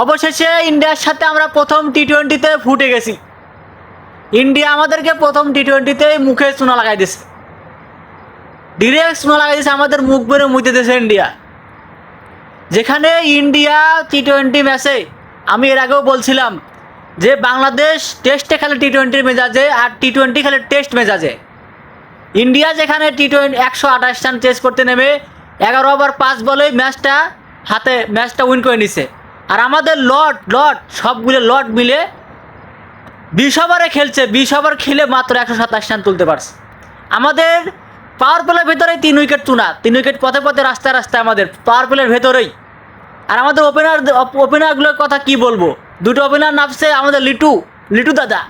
অবশেষে ইন্ডিয়ার সাথে আমরা প্রথম টি টোয়েন্টিতে ফুটে গেছি। ইন্ডিয়া আমাদেরকে প্রথম টি টোয়েন্টিতে মুখে চুনা লাগাই দিছে। ডিরেক্ট চুনা লাগাই দিছে আমাদের মুখ বেরো মুইতে দিয়েছে ইন্ডিয়া। যেখানে ইন্ডিয়া টি টোয়েন্টি ম্যাচে আমি এর আগেও বলছিলাম যে বাংলাদেশ টেস্টে খেলে টি টোয়েন্টির মেজাজে আর টি টোয়েন্টি খেলে টেস্ট মেজাজে। ইন্ডিয়া যেখানে টি টোয়েন্টি একশো আঠাশ রান চেস করতে নেমে এগারো ওভার পাঁচ বলেই ম্যাচটা হাতে ম্যাচটা উইন করে নিছে। আর আমাদের লট লট সবগুলো লট মিলে বিশ ওভারে খেলছে, বিশ ওভার খেলে মাত্র একশো সাতাশ রান তুলতে পারছে। আমাদের পাওয়ার প্লের ভেতরেই তিন উইকেট চুনা, তিন উইকেট পথে পথে রাস্তায় রাস্তায় আমাদের পাওয়ার প্লের ভেতরেই। আর আমাদের ওপেনার ওপেনারগুলোর কথা কি বলব? দুটো ওপেনার নামছে আমাদের লিটু লিটু দাদা।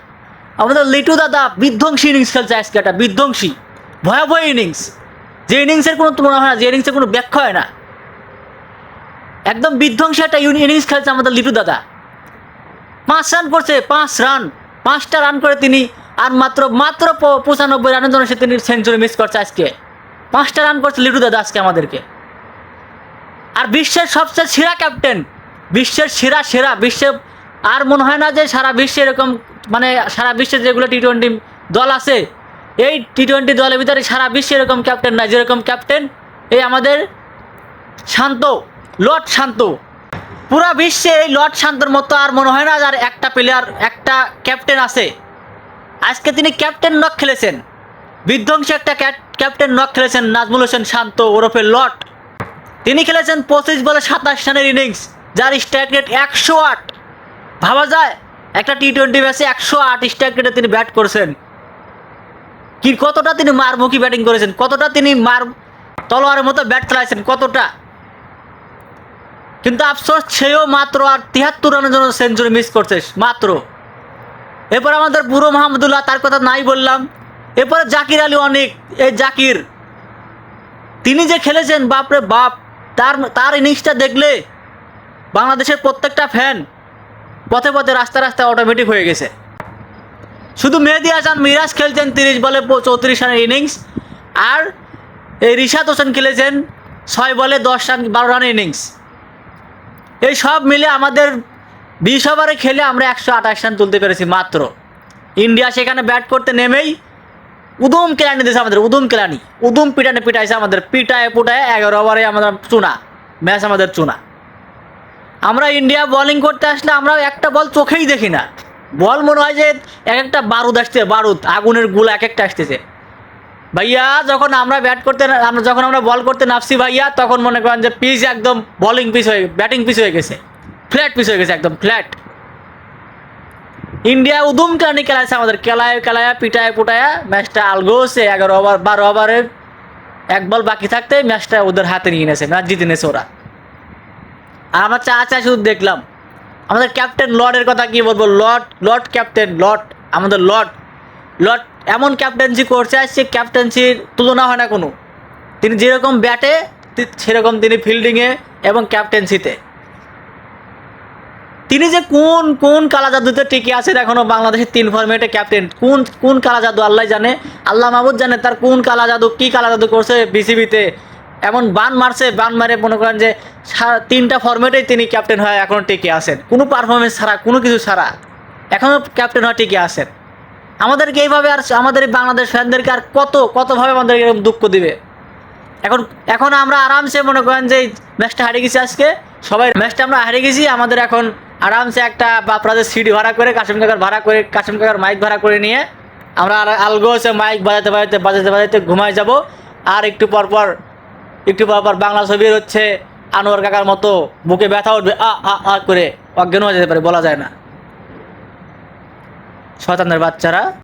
আমাদের লিটু দাদা বিধ্বংসী ইনিংস খেলছে আজকে একটা, বিধ্বংসী। ভয়াবহ ইনিংস যে ইনিংসের কোনো তুলনা হয় না, যে ইনিংসের কোনো ব্যাখ্যা হয় না। একদম বিধ্বংসী একটা ইনিংস খেলছে আমাদের লিটু দাদা। পাঁচ রান করছে, পাঁচ রান পাঁচটা রান করে তিনি, আর মাত্র মাত্র পঁচানব্বই রানের জন্য সে তিনি সেঞ্চুরি মিস করছে আজকে। পাঁচটা রান করছে লিটু দাদা আজকে আমাদেরকে। আর বিশ্বের সবচেয়ে সেরা ক্যাপ্টেন বিশ্বের সেরা সেরা, বিশ্বে আর মনে হয় না যে সারা বিশ্বে এরকম মানে সারা বিশ্বে যেগুলো টি টোয়েন্টি দল আছে, এই টি টোয়েন্টি দলের ভিতরে সারা বিশ্বে এরকম ক্যাপ্টেন নাই। যেরকম ক্যাপ্টেন এই আমাদের শান্ত। লর্ড শান্ত। পুরা বিশ্বে এই লর্ড শান্তর মতো আর মনে হয় না যার একটা প্লেয়ার একটা ক্যাপ্টেন আছে। আজকে তিনি ক্যাপ্টেন নক খেলেছেন। বিধ্বংসী একটা ক্যাপ্টেন নক খেলেছেন নাজমুল হোসেন শান্ত, ওরফে লট তিনি খেলেছেন পঁচিশ বলে সাতাশ রানের ইনিংস যার স্ট্রাইক রেট একশো আট। ভাবা যায়, একটা টি টোয়েন্টি ম্যাচে একশো আট স্ট্রাইক রেটে তিনি ব্যাট করেছেন। কি কতটা তিনি মারমুখী ব্যাটিং করেছেন, কতটা তিনি মার, তলোয়ারের মতো ব্যাট চালাইছেন, কতটা? কিন্তু আফসোস, সেও মাত্র আর তিয়াত্তর রানের জন্য সেঞ্চুরি মিস করছে, মাত্র। এরপর আমাদের বুড়ো মাহমুদুল্লাহ, তার কথা নাই বললাম। এরপরে জাকির আলী অনেক, এই জাকির। তিনি যে খেলেছেন, বাপরে বাপ, তার তার ইনিংসটা দেখলে বাংলাদেশের প্রত্যেকটা ফ্যান পথে পথে রাস্তা রাস্তায় অটোমেটিক হয়ে গেছে। শুধু মেহেদি হাসান মিরাজ খেলছেন তিরিশ বলে চৌত্রিশ রানের ইনিংস আর এই রিশাদ হোসেন খেলেছেন ছয় বলে দশ রান, বারো রানের ইনিংস এই সব মিলে আমাদের বিশ ওভারে খেলে আমরা একশো আঠাশ রান তুলতে পেরেছি মাত্র। ইন্ডিয়া সেখানে ব্যাট করতে নেমেই উদম কেলানি দিয়েছে আমাদের, উদম কেলানি উদম পিটানে পিটাইছে আমাদের, পিটায় পুটায় এগারো ওভারে আমাদের চুনা, ম্যাচ আমাদের চুনা। আমরা ইন্ডিয়া বলিং করতে আসলে আমরা একটা বল চোখেই দেখি না। বল মনে হয় যে এক একটা বারুদ আসছে, বারুদ, আগুনেরগুলো এক একটা আসতেছে। ভাইয়া, যখন আমরা ব্যাট করতে আমরা যখন আমরা বল করতে নামছি ভাইয়া, তখন মনে করেন যে পিচ একদম বলিং পিচ হয়ে ব্যাটিং পিচ হয়ে গেছে। ফ্ল্যাট পিচ হয়ে গেছে একদম ফ্ল্যাট ইন্ডিয়া উদুম কেলানি খেলাইছে আমাদের। কেলায় কেলায় পিটায়, পুটায় ম্যাচটা আলগোছে এগারো ওভার বারো ওভারে এক বল বাকি থাকতে ম্যাচটা ওদের হাতে নিয়ে নিয়েছে ম্যাচ জিতে নিয়েছে ওরা। আর আমরা চা চা শুধু দেখলাম। আমাদের ক্যাপ্টেন লর্ডের কথা কি বলব? লর্ড লর্ড ক্যাপ্টেন লর্ড আমাদের লর্ড লর্ড এমন ক্যাপ্টেন্সি করছে সে ক্যাপ্টেন্সির তুলনা হয় না কোনো। তিনি যেরকম ব্যাটে সেরকম তিনি ফিল্ডিংয়ে এবং ক্যাপ্টেন্সিতে তিনি যে কোন কোন কালা জাদুতে টিকে আছেন এখনও বাংলাদেশের তিন ফর্মেটে ক্যাপ্টেন কোন কোন কালা জাদু আল্লাহ জানে? আল্লাহ মাহবুদ জানে তার কোন কালা জাদু কি কালা জাদু করছে বিসিবিতে এমন বান মারছে, বান মারে মনে করেন যে তিনটা ফর্মেটেই তিনি ক্যাপ্টেন হয়ে এখনও টিকে আছেন। কোনো পারফরমেন্স ছাড়া, কোনো কিছু ছাড়া এখনও ক্যাপ্টেন হয়ে টিকে আছেন। আমাদেরকে এইভাবে আর আমাদের বাংলাদেশ ফ্যানদেরকে আর কত, কতভাবে আমাদেরকে এরকম দুঃখ দিবে? এখন এখন আমরা আরামসে মনে করেন যে ম্যাচটা হারিয়ে গেছি আজকে। সবাই ম্যাচটা আমরা হারিয়ে গেছি, আমাদের এখন আরামসে একটা বাপরাদের সিডি ভাড়া করে, কাশিম কাকার ভাড়া করে, কাশিম কাকার মাইক ভাড়া করে নিয়ে আমরা আর আলগোসে মাইক বাজাতে বাজাতে বাজাতে বাজাতে ঘুমায় যাব। আর একটু পর পর, একটু পর পর বাংলা ছবির হচ্ছে আনোয়ার কাকার মতো, বুকে ব্যথা উঠবে, আ আ আ করে। অজ্ঞান হয়ে যেতে পারে, বলা যায় না। শতানের বাচ্চারা।